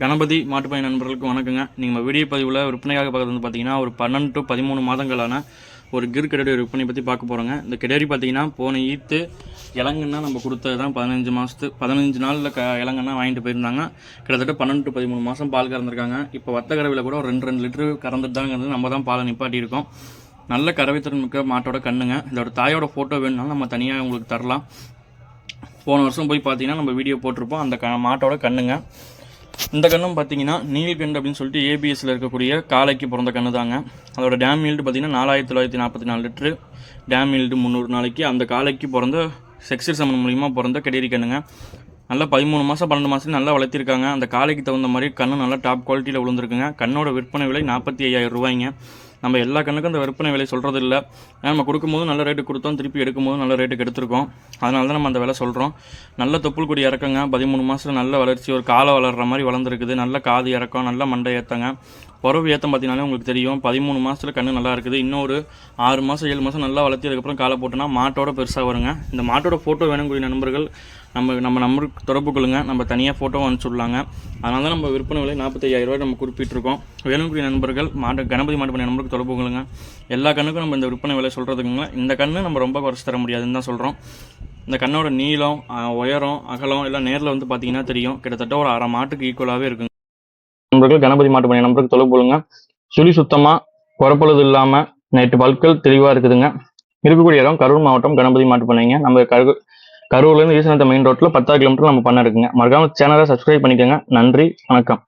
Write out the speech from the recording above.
கணபதி மாட்டுப்பை நண்பர்களுக்கு வணக்கங்க. நீங்கள் வீடியோ பதிவில் விற்பனையாக பார்க்குறது வந்து பார்த்தீங்கன்னா ஒரு பன்னெண்டு டு பதிமூணு மாதங்களான ஒரு கிர் கிடடி விற்பனை பற்றி பார்க்க போகிறோங்க இந்த கிடரி பார்த்தீங்கன்னா போன ஈத்து இளங்கன்னா நம்ம கொடுத்தது தான் பதினஞ்சு மாதத்து பதினஞ்சு நாளில் க இளங்கன்னா வாங்கிட்டு போயிருந்தாங்க. கிட்டத்தட்ட பன்னெண்டு டு பதிமூணு மாதம் பால் கறந்துருக்காங்க. இப்போ வத்த கறவையில் கூட ஒரு ரெண்டு ரெண்டு லிட்டரு கறந்துட்டு தாங்கிறது நம்ம தான் பாலை நிப்பாட்டியிருக்கோம் நல்ல கறவைத்திறன் மிக்க மாட்டோட கண்ணுங்க. இதோட தாயோட ஃபோட்டோ வேணும்னாலும் நம்ம தனியாக உங்களுக்கு தரலாம். போன வருஷம் போய் பார்த்தீங்கன்னா நம்ம வீடியோ போட்டிருப்போம். அந்த க மாட்டோட கண்ணுங்க. இந்த கண்ணும் பார்த்தீங்கன்னா நீல்கண்டு அப்படின்னு சொல்லிட்டு ஏபிஎஸ்சில் இருக்கக்கூடிய காளைக்கு பிறந்த கண்ணு தாங்க அதோட டேம் ஈல்டு பார்த்தீங்கன்னா நாலாயிரத்தி தொள்ளாயிரத்தி நாற்பத்தி நாலு லிட்ரு டேம் ஈல்டு முந்நூறு நாளைக்கு. அந்த காளைக்கு பிறந்த செக்ஸர் சமன் மூலியமாக பிறந்த கெடேரி கண்ணுங்க. நல்லா பதிமூணு மாதம் பன்னெண்டு மாதம் நல்லா வளர்த்திருக்காங்க. அந்த காளைக்கு தகுந்த மாதிரி கண்ணு நல்லா டாப் குவாலிட்டியில் விழுந்திருக்குங்க. கண்ணோட விற்பனை விலை நாற்பத்தி ஐயாயிரம் ரூபாய்ங்க. நம்ம எல்லா கண்ணுக்கும் அந்த விற்பனை விலை சொல்கிறது இல்லை ஏன்னா நம்ம கொடுக்கும்போது நல்ல ரேட்டு கொடுத்தோம். திருப்பி எடுக்கும்போது நல்ல ரேட்டுக்கு எடுத்திருக்கோம் அதனால தான் நம்ம அந்த விலை சொல்கிறோம் நல்ல தொப்புள் கொடி இறக்கங்க. பதிமூணு மாதத்தில் நல்ல வளர்ச்சி ஒரு காலை வளர்கிற மாதிரி வளர்ந்துருக்குது. நல்ல காது இறக்கம் நல்ல மண்டை ஏற்றங்க உறவு ஏற்றம் பார்த்தீங்கன்னாலே உங்களுக்கு தெரியும். பதிமூணு மாதத்தில் கண்ணு நல்லா இருக்குது. இன்னொரு ஆறு மாதம் ஏழு மாதம் நல்லா வளர்த்தி அதுக்கப்புறம் காலை போட்டோன்னா மாட்டோட பெருசாக வருங்க. இந்த மாட்டோட ஃபோட்டோ வேணுங்கூடிய நண்பர்கள் நம்ம நம்ம நம்பருக்கு தொடர்பு கொள்ளுங்க. நம்ம தனியாக ஃபோட்டோ அனுப்பிச்சுடலாங்க அதனால தான் நம்ம விற்பனை விலை நாற்பத்தையாயிரம் ரூபாய் நம்ம குறிப்பிட்டிருக்கோம். வேணுங்கூடிய நண்பர்கள் மாட்டு கணபதி மாட்டு பண்ணி நம்பருக்கு தொடர்பு கொள்ளுங்க. எல்லா கண்ணுக்கும் நம்ம இந்த விற்பனை விலை சொல்கிறதுக்குங்க இந்த கண்ணு நம்ம ரொம்ப குறைச்சி தர முடியாதுன்னு தான் சொல்கிறோம் இந்த கண்ணோட நீளம் உயரம் அகலம் எல்லாம் நேரில் வந்து பார்த்தீங்கன்னா தெரியும். கிட்டத்தட்ட ஒரு அரை மாட்டுக்கு ஈக்குவலாகவே இருக்குங்க. நண்பர்கள் கணபதி மாட்டு பண்ண நம்பருக்கு தொடர்பு கொள்ளுங்க சுழி சுத்தமா குறப்பழுது இல்லாம நைட்டு பல்கள் தெளிவா இருக்குதுங்க. இருக்கக்கூடிய இடம் கரூர் மாவட்டம் கணபதி மாட்டு பண்ணைங்க நம்ம கரு கரூர்லேருந்து ஈசனத்த மெயின் ரோட்டில் பத்தாறு கிலோமீட்டர் நம்ம பண்ண இருக்குங்க மறக்காம சேனலை சப்ஸ்கிரைப் பண்ணிக்கோங்க. நன்றி வணக்கம்.